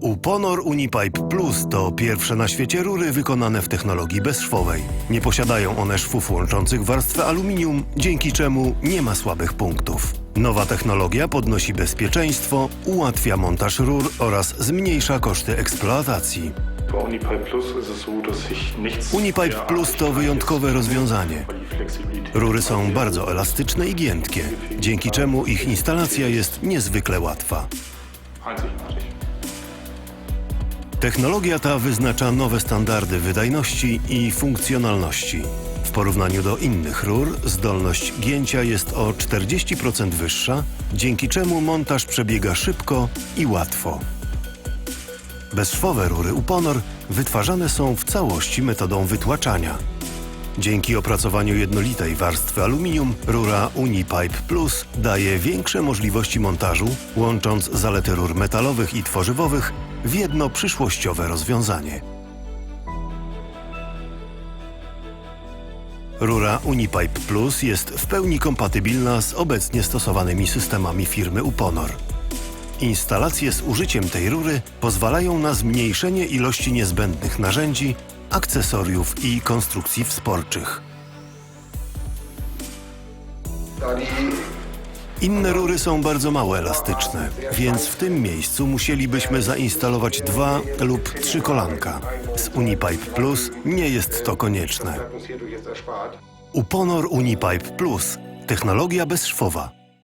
Uponor Unipipe Plus to pierwsze na świecie rury wykonane w technologii bezszwowej. Nie posiadają one szwów łączących warstwę aluminium, dzięki czemu nie ma słabych punktów. Nowa technologia podnosi bezpieczeństwo, ułatwia montaż rur oraz zmniejsza koszty eksploatacji. Unipipe Plus to wyjątkowe rozwiązanie. Rury są bardzo elastyczne i giętkie, dzięki czemu ich instalacja jest niezwykle łatwa. Technologia ta wyznacza nowe standardy wydajności i funkcjonalności. W porównaniu do innych rur zdolność gięcia jest o 40% wyższa, dzięki czemu montaż przebiega szybko i łatwo. Bezszwowe rury Uponor wytwarzane są w całości metodą wytłaczania. Dzięki opracowaniu jednolitej warstwy aluminium, rura Unipipe Plus daje większe możliwości montażu, łącząc zalety rur metalowych i tworzywowych w jedno przyszłościowe rozwiązanie. Rura Unipipe Plus jest w pełni kompatybilna z obecnie stosowanymi systemami firmy Uponor. Instalacje z użyciem tej rury pozwalają na zmniejszenie ilości niezbędnych narzędzi, akcesoriów i konstrukcji wsporczych. Inne rury są bardzo mało elastyczne, więc w tym miejscu musielibyśmy zainstalować dwa lub trzy kolanka. Z Unipipe Plus nie jest to konieczne. Uponor Unipipe Plus. Technologia bezszwowa.